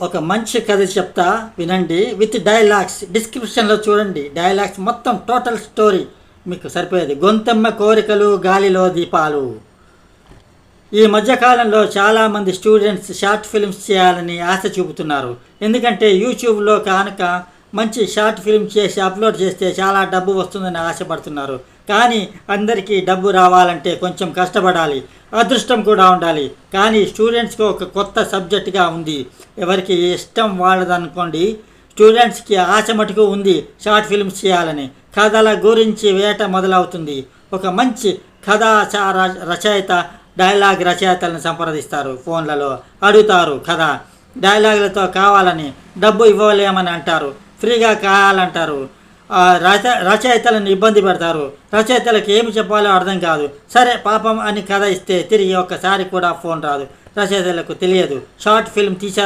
ఒక మంచి కథ చెప్తా వినండి విత్ డైలాగ్స్ డిస్క్రిప్షన్లో చూడండి. డైలాగ్స్ మొత్తం టోటల్ స్టోరీ మీకు సరిపోయేది. గొంతెమ్మ కోరికలు గాలిలో దీపాలు. ఈ మధ్యకాలంలో చాలామంది స్టూడెంట్స్ షార్ట్ ఫిల్మ్స్ చేయాలని ఆశ చూపుతున్నారు. ఎందుకంటే యూట్యూబ్లో కనుక మంచి షార్ట్ ఫిల్మ్ చేసి అప్లోడ్ చేస్తే చాలా డబ్బు వస్తుందని ఆశపడుతున్నారు. కానీ అందరికీ డబ్బు రావాలంటే కొంచెం కష్టపడాలి. అదృష్టం కూడా ఉండాలి. కానీ స్టూడెంట్స్కి ఒక కొత్త సబ్జెక్టుగా ఉంది. ఎవరికి ఇష్టం వాళ్ళదనుకోండి స్టూడెంట్స్కి ఆశ మటుకు ఉంది షార్ట్ ఫిల్మ్స్ చేయాలని. కథల గురించి వేట మొదలవుతుంది. ఒక మంచి కథా రచయిత డైలాగ్ రచయితలను సంప్రదిస్తారు. ఫోన్లలో అడుగుతారు కథ డైలాగులతో కావాలని డబ్బు ఇవ్వలేమని అంటారు. ఫ్రీగా కావాలంటారు. రచ రచయితలను ఇబ్బంది పెడతారు. రచయితలకు ఏమి చెప్పాలో అర్థం కాదు. సరే పాపం అని కథ ఇస్తే తిరిగి ఒక్కసారి కూడా ఫోన్ రాదు. రచయితలకు తెలియదు. షార్ట్ ఫిల్మ్ తీశారు